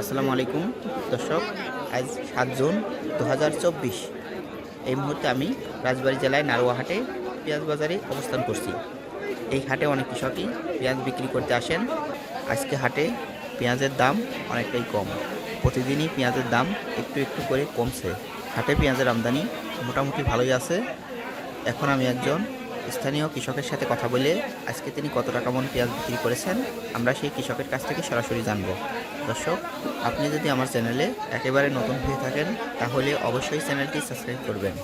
আসসালামু আলাইকুম, দর্শক, আজ সাত জুন দু হাজার চব্বিশ। এই মুহূর্তে আমি রাজবাড়ী জেলায় নারোয়া হাটে পেঁয়াজ বাজারে অবস্থান করছি। এই হাটে অনেক কৃষকই পেঁয়াজ বিক্রি করতে আসেন। আজকে হাটে পেঁয়াজের দাম অনেকটাই কম। প্রতিদিনই পেঁয়াজের দাম একটু একটু করে কমছে। হাটে পেঁয়াজের আমদানি মোটামুটি ভালোই আছে। এখন আমি একজন স্থানীয় কৃষকের সাথে কথা বলে আজকে তিনি কত টাকা মন পেঁয়াজ বিক্রি করেছেন আমরা সেই কৃষকের কাছ থেকে সরাসরি জানব। দর্শক আপনি যদি আমার চ্যানেলে একেবারে নতুন হয়ে থাকেন তাহলে অবশ্যই চ্যানেলটি সাবস্ক্রাইব করবেন।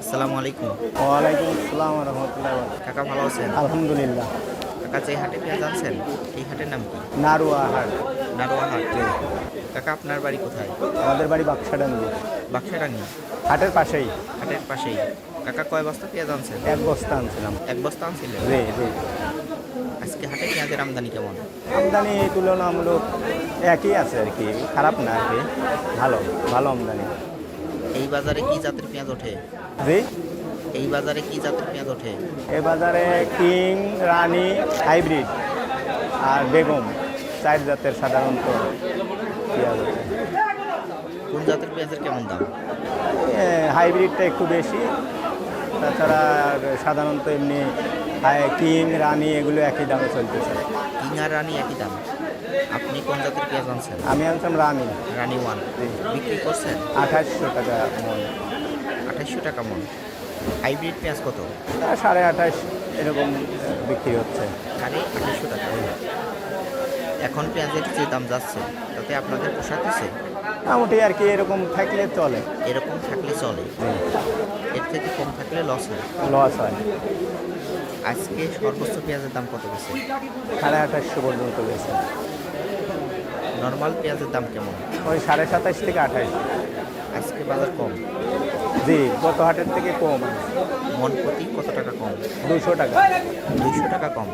আসসালামু আলাইকুম। ওয়ালাইকুম আসসালাম রহমতুল্লাহ কাকা ভালো আছেন? আলহামদুলিল্লাহ। কাকা যে হাটে পেঁয়াজ আনছেন এই হাটের নাম কি? নারুয়া হাট। নারোয়া হাট কাকা আপনার বাড়ি কোথায়? আমাদের বাড়ি বাক্সাডাঙ্গি। বাক্সাডাঙ্গি? হাটের পাশেই। হাটের পাশেই। কাকা কয় বস্তা পেঁয়াজ আনছেন? এক বস্তা আনছিলাম। এক বস্তা আনছিলেন? জি জি। আজকে হাটে পেঁয়াজের আমদানি কেমন? আমদানি তুলনামূলক একই আছে আর কি খারাপ না আর কি ভালো ভালো আমদানি। এই বাজারে কি জাতের পেঁয়াজ ওঠে? জি? এই বাজারে কি জাতের পেঁয়াজ ওঠে? এ বাজারে কিং রানী হাইব্রিড আর বেগম চার জাতের সাধারণত পেঁয়াজ আছে। কোন জাতের পেঁয়াজের কেমন দাম? হাইব্রিডটা একটু বেশি তাছাড়া সাধারণত এমনি কিং রানী এগুলো একই দামে চলতেছে। কিং আর রানী একই দাম। আপনি কোন জাতের পেঁয়াজ আনছেন? আমি আনছিলাম রানী। রানী ওয়ান। বিক্রি করছেন? আঠাশশো টাকা মন। আঠাশশো টাকা মন। হাইব্রিড পেঁয়াজ কত? সাড়ে আঠাশ এরকম বিক্রি হচ্ছে। সাড়ে আঠাশশো টাকা এখন পেঁয়াজের যে দাম যাচ্ছে তাতে আপনাদের পোষাতেছে মোটামুটি আর কি এরকম থাকলে চলে। এরকম থাকলে চলে। এর থেকে থাকলে লস হয়। লস হয়। আজকে সর্বোচ্চ পেঁয়াজের দাম কত গেছে? সাড়ে আঠাশশো পর্যন্ত গেছে। নর্মাল পেঁয়াজের দাম কেমন? ওই সাড়ে সাতাশ থেকে আঠাশ। আজকে বাজার কম? জি গত হাটের থেকে কম। মন প্রতি কত টাকা কম? দুশো টাকা। দুশো টাকা কম।